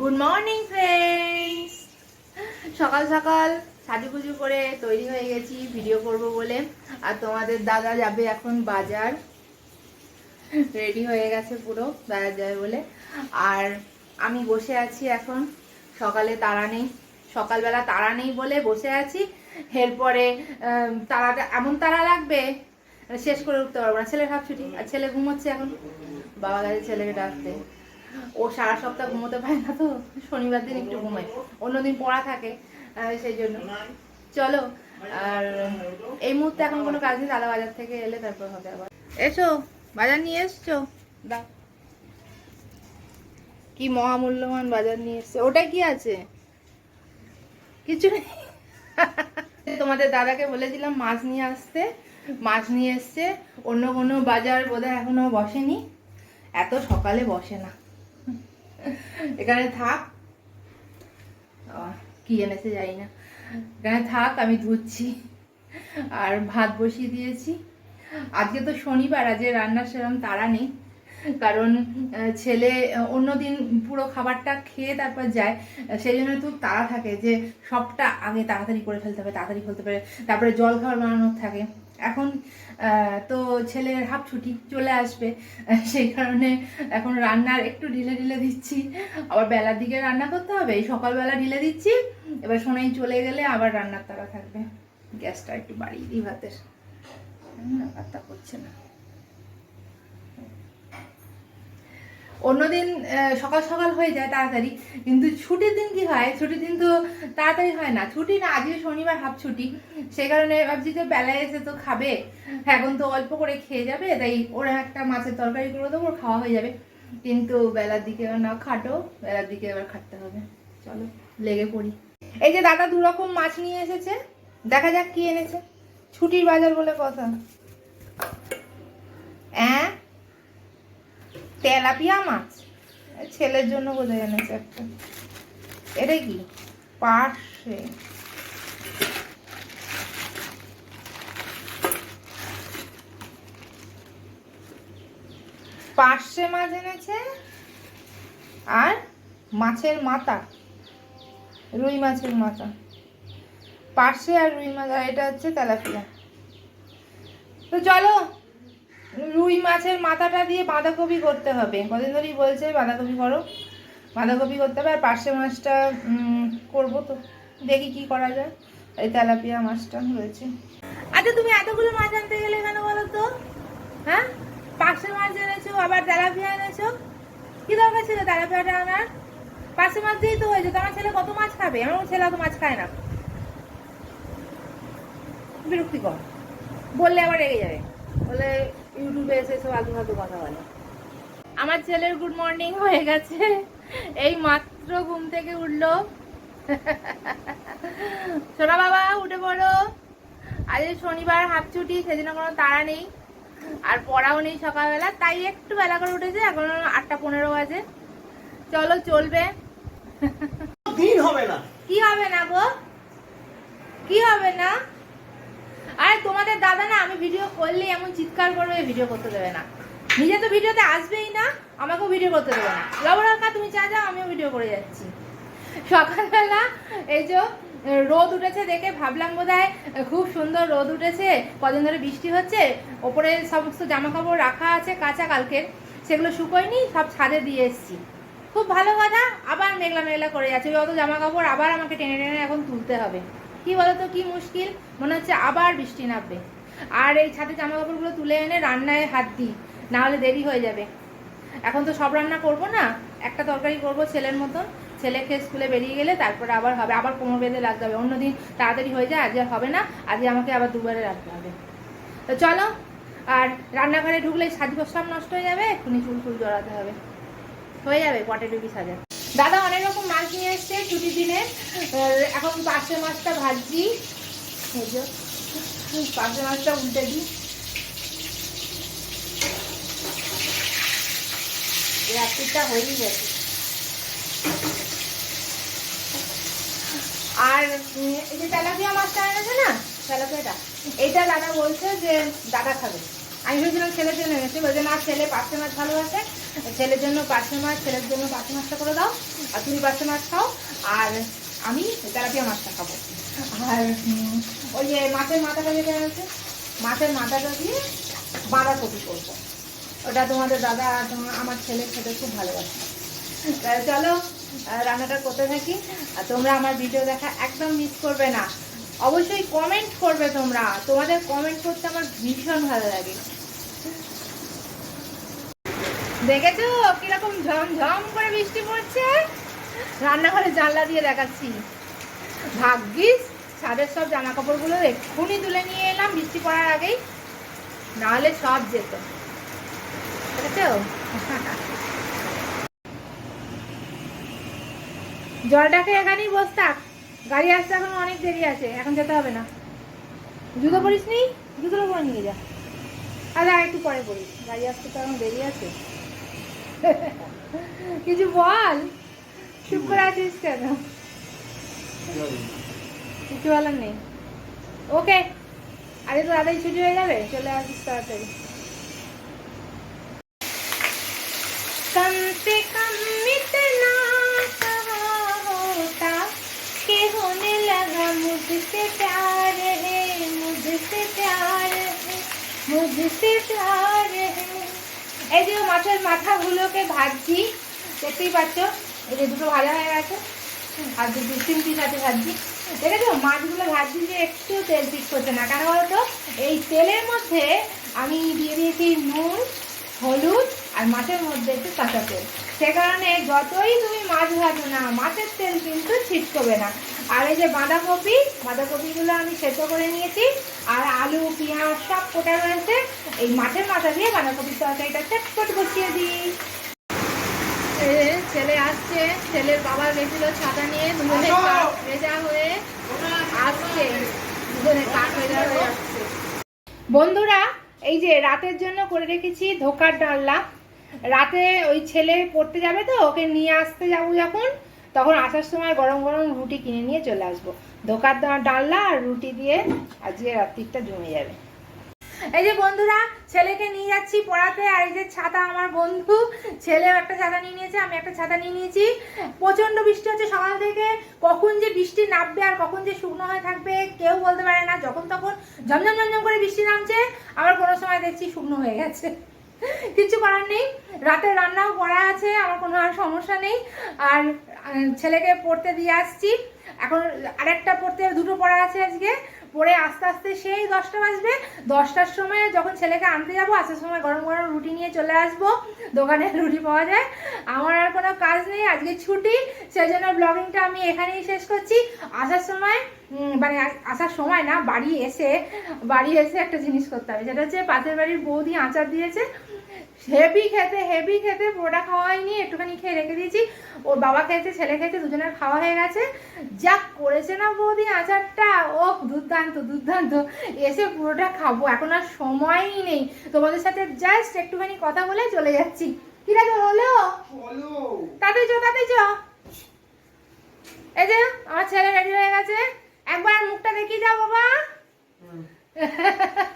Good morning friends সকাল সকাল সাজুগুজু করে তৈরি হয়ে গেছি ভিডিও করব বলে। আর তোমাদের দাদা যাবে এখন বাজার। রেডি হয়ে গেছে পুরো, বাজার যাবে বলে। আর আমি বসে আছি এখন। সকালে তারা নেই। সকালবেলা তারা নেই বলে বসে আছি। এরপরে তাড়াটা এমন তারা লাগবে, শেষ করে উঠতে পারব না। ছেলের হাফ ছুটি আর ছেলে ঘুমোচ্ছে এখন? বাবা গেছে ছেলেকে ডাকতে। ও সারা সপ্তাহ ঘুমোতে পারে না তো, শনিবার দিন একটু ঘুমায়। অন্যদিন পড়া থাকে সেই জন্য। চলো, আর এই মুহূর্তে এখন কোনো কাজ নেই দাদা বাজার থেকে এলে তারপর হবে আবার। এসো, বাজার নিয়ে এসছো? দাও। কি মহামূল্যবান বাজার নিয়ে এসছে। ওটা কি আছে? কিছু নেই। তোমাদের দাদাকে বলেছিলাম মাছ নিয়ে আসতে। মাছ নিয়ে এসছে। অন্য কোনো বাজার বোধহয় এখনও বসেনি। এত সকালে বসে না। এখানে থাক। কি এনেছে জানি না। এখানে থাক, আমি ধুচ্ছি। আর ভাত বসিয়ে দিয়েছি। আজকে তো শনিবার, আজকে রান্নার সেরকম তারা নেই। কারণ ছেলে অন্যদিন পুরো খাবারটা খেয়ে তারপর যায়। সেই জন্য তো তাড়া থাকে যে সবটা আগে তাড়াতাড়ি করে ফেলতে হবে, তাড়াতাড়ি ফেলতে পারে তারপরে জল খাবার বানানোর থাকে। এখন তো ছেলের হাফ ছুটি চলে আসবে, সেই কারণে এখন রান্নার একটু ঢিলে ঢিলে দিচ্ছি। আবার বেলার দিকে রান্না করতে হবে, এই সকালবেলা ঢিলে দিচ্ছি, এবার সোনাই চলে গেলে আবার রান্নার তারা থাকবে। গ্যাসটা একটু বাড়িয়ে দিই ভাতের। রান্না করছে না। অন্যদিন সকাল সকাল হয়ে যায় তাড়াতাড়ি, কিন্তু ছুটির দিন কি হয়? ছুটির দিন তো তাড়াতাড়ি হয় না। ছুটি না, আজকে শনিবার হাফ ছুটি। সেই কারণে ভাবছি যে বেলায় এসে তো খাবে। এখন তো অল্প করে খেয়ে যাবে, তাই ওরা একটা মাছের তরকারি করে দেবো, ওর খাওয়া হয়ে যাবে। কিন্তু বেলার দিকে এবার না খাটো, বেলার দিকে এবার খাটতে হবে। চলো, লেগে পড়ি। এই যে দাদা দু রকম মাছ নিয়ে এসেছে, দেখা যাক কি এনেছে। ছুটির বাজার বলে কথা। হ্যাঁ তেলাপিয়া মাছ ছেলের জন্য বোঝাই এনেছে একটা। এটা কি? পার্শে পার্শে মাছ এনেছে আর মাছের মাথা। রুই মাছের মাথা। পার্শে আর রুই মাছ, আর এটা হচ্ছে তেলাপিয়া। তো চলো রুই মাছের মাথাটা দিয়ে বাঁধাকপি করতে হবে। কদিন ধরেই বলছে, বাঁধাকপি করো। বাঁধাকপি করতে হবে, আর পার্শে মাছটা করব তো। দেখি কি করা যায়। এই তেলাপিয়া মাছটা রয়েছে। আচ্ছা তুমি এতগুলো মাছ আনতে গেলে কেন বলো তো? হ্যাঁ? পার্শে মাছ এনেছো, আবার তেলাপিয়া এনেছো? কি দরকার ছিল তেলাপিয়াটা আনার? পার্শে মাছ দিয়েই তো হয়েছে যেত আমার ছেলে কত মাছ খাবে? আমার ছেলে অত মাছ খায় না। বিরক্তিকর বললে আবার রেগে যাবে। বলে ইউটিউবে এসে সব আলতু ফালতু কথা বলে। আমার ছেলের গুড মর্নিং হয়ে গেছে। এই মাত্র ঘুম থেকে উঠল। সোনা বাবা উঠে পড়ো। আজ শনিবার হাফ ছুটি সেজন্য কোনো তাড়া নেই। আর পড়াও নেই সকালবেলা তাই একটু বেলা করে উঠেছে এখন আটটা পনেরো বাজে। চলো চলবে। দিন হবে না। কি হবে না গো? কি হবে না? তোমাদের দাদা না, আমি ভিডিও করলে এমন চিৎকার করবে ভিডিও করতে দেবে না। নিজে তো ভিডিওতে আসবেই না, আমাকেও ভিডিও করতে দেবে না। লবণাকা তুমি চা যাও, আমিও ভিডিও করে যাচ্ছি। সকালবেলা এই যে রোদ উঠেছে দেখে ভাবলাম বোধ খুব সুন্দর রোদ উঠেছে, কদিন ধরে বৃষ্টি হচ্ছে, ওপরে সমস্ত জামা কাপড় রাখা আছে কাঁচা কালকের সেগুলো শুকোয়নি, সব ছাদে দিয়ে এসেছি। খুব ভালো কথা, আবার মেঘলা মেঘলা করে যাচ্ছে অত জামা কাপড় আবার আমাকে টেনে টেনে এখন তুলতে হবে। কি বলতো, কি মুশকিল? মনে হচ্ছে আবার বৃষ্টি নামবে। আর এই ছাদে জামা কাপড়গুলো তুলে এনে রান্নায় হাত দিই না হলে দেরি হয়ে যাবে। এখন তো সব রান্না করব না, একটা তরকারি করব ছেলের মতন। ছেলেকে স্কুলে বেরিয়ে গেলে তারপরে আবার হবে, আবার কোমর বেঁধে লাগতে হবে। অন্যদিন তাড়াতাড়ি হয়ে যায়, আজ আর হবে না, আজকে আমাকে আবার দুবারে রাখতে হবে। তো চলো, আর রান্নাঘরে ঢুকলে সাজ প্রস্তাব নষ্ট হয়ে যাবে, এক্ষুনি চুল ফুল জড়াতে হবে। হয়ে যাবে পটে ডুবি সাজা। দাদা অনেক রকম মাছ নিয়ে এসছে ছুটির দিনে। এখন পার্শে মাছটা ভাজছি। পার্শে মাছটা উল্টে দিই। রাত্রিটা হয়েই গেছে। আর এই যে তেলাপিয়া মাছটা এনেছে না, তেলাপিয়াটা, এটা দাদা বলছে যে দাদা খাবে। আমি ভেবেছিলাম ছেলে জন্য এনেছি, বলছে, না, ছেলে পার্শে মাছ ভালোবাসে। ছেলের জন্য পার্শে মাছ, ছেলের জন্য পার্শে মাছটা করে দাও। আর তুমি পার্শে মাছ খাও, আর আমি তেলাপিয়া মাছটা খাব। আর ওই যে মাছের মাথাটা যেটা আছে, মাছের মাথাটা দিয়ে বাঁধাকপি করব। ওটা তোমাদের দাদা আর আমার ছেলে খেতে খুব ভালোবাসে। চলো রান্নাটা করতে থাকি। আর তোমরা আমার ভিডিও দেখা একদম মিস করবে না। অবশ্যই কমেন্ট করবে তোমরা। তোমাদের কমেন্ট করতে আমার ভীষণ ভালো লাগে। দেখেছ? কীরকম ঝমঝম করে বৃষ্টি পড়ছে? রান্নাঘরে জানলা দিয়ে দেখাচ্ছি। ভাগ্যিস, ছাদের সব জামা কাপড়গুলো এক্ষুনি তুলে নিয়ে এলাম বৃষ্টি পড়ার আগেই। নাহলে সব যেত। দেখেছ? জলটাকে এখানেই বস থাক। গাড়ি আসতে এখন অনেক দেরি আছে, এখন যেতে হবে না। জুতো পরিস নি? জুতোটা পরে নিয়ে যা। আর একটু পরে পড়িস গাড়ি আসতে তো এখন দেরি আছে। কিছু বল চুপ করে আছিস কেন কিছু বলার নেই ওকে আরে তো দাদাই ছুটি হয়ে যাবে চলে আসিস তাড়াতাড়ি कम से कम इतना कहा होता कि होने लगा मुझसे प्यार है मुझसे प्यार है मुझसे प्यार है এই যে মাছের মাথাগুলোকে ভাজছি, দেখতেই পাচ্ছ? এই যে দুটো ভাজা হয়ে গেছে। আর দু তিন পিস আছে ভাজছি। দেখেছ? মাছগুলো ভাজছি যে একটু তেল পিক করছে না। কেন বলতো? এই তেলের মধ্যে আমি দিয়ে দিয়েছি নুন, হলুদ, আর মাছের মধ্যে একটু কাঁচা তেল। সে কারণে যতই তুমি মাছ ভাজো না মাছের তেল কিন্তু ছিটকবে না। আর এই যে বাঁধাকপি বাঁধাকপিগুলো আমি সেদ্ধ করে নিয়েছি আর আলু পেঁয়াজ সব কোটা রয়েছে এই মাছের মাথা দিয়ে বাঁধাকপির তরকারিটা চটপট বসিয়ে দিই। ছেলে আসছে ছেলের বাবা গেছিল ছাতা নিয়ে দুজনে ভেজা হয়ে আসছে। দুজনে কাক ভেজা হয়ে আসছে। বন্ধুরা এই যে রাতের জন্য করে রেখেছি ধোকার ডালনা রাতে ওই ছেলে পড়তে যাবে তো, ওকে নিয়ে আসতে যাব যখন, তখন আসার সময় গরম গরম রুটি কিনে নিয়ে চলে আসব। ধোকার ডালনা আর রুটি দিয়ে আজকে রাত্রিটা জমে যাবে। এই যে বন্ধুরা, ছেলেকে নিয়ে যাচ্ছি পড়াতে, আর এই যে ছাতা আমার বন্ধু, ছেলেও একটা ছাতা নিয়ে নিয়েছে, আমি একটা ছাতা নিয়ে নিয়েছি। প্রচণ্ড বৃষ্টি হচ্ছে সকাল থেকে, কখন যে বৃষ্টি নামবে আর কখন যে শুকনো হয়ে থাকবে, কেউ বলতে পারে না। যখন তখন ঝমঝম ঝমঝম করে বৃষ্টি নামছে, আবার কোনো সময় দেখছি শুকনো হয়ে গেছে। কিছু করার নেই। রাতের রান্নাও করা আছে, আমার কোনো আর সমস্যা নেই। আর ছেলেকে পড়তে দিয়ে আসছি। এখন আরেকটা পড়তে, দুটো পড়া আছে আজকে। পড়ে আস্তে আস্তে সেই দশটা বাজবে। দশটার সময় যখন ছেলেকে আনতে যাব, আসার সময় গরম গরম রুটি নিয়ে চলে আসব। দোকানে রুটি পাওয়া যায়। আমার আর কোনো কাজ নেই, আজকে ছুটি। সেই জন্য ব্লগিংটা আমি এখানেই শেষ করছি। আসার সময় মানে আসার সময় না, বাড়ি এসে বাড়ি এসে একটা জিনিস করতে হবে। যেটা হচ্ছে পাশের বাড়ির বৌদি আচার দিয়েছে। হেভি খেতে হেভি খেতে পুরোটা খাওয়া হয়নি, একটুখানি খেয়ে রেখে দিয়েছি। ওর বাবা খেয়েছে, ছেলে খেয়েছে, দুজনের খাওয়া হয়ে গেছে। যা করেছে না বৌদি আচারটা? ও দুর্দান্ত দুর্দান্ত। এসে পুরোটা খাব। এখন আর সময়ই নেই। তোমাদের সাথে জাস্ট একটুখানি কথা বলে চলে যাচ্ছি। কি লাগে হলো তাতে চো তাতে চো। এই যে আমার ছেলে রেডি হয়ে গেছে। একবার মুখটা দেখিয়ে যাও বাবা।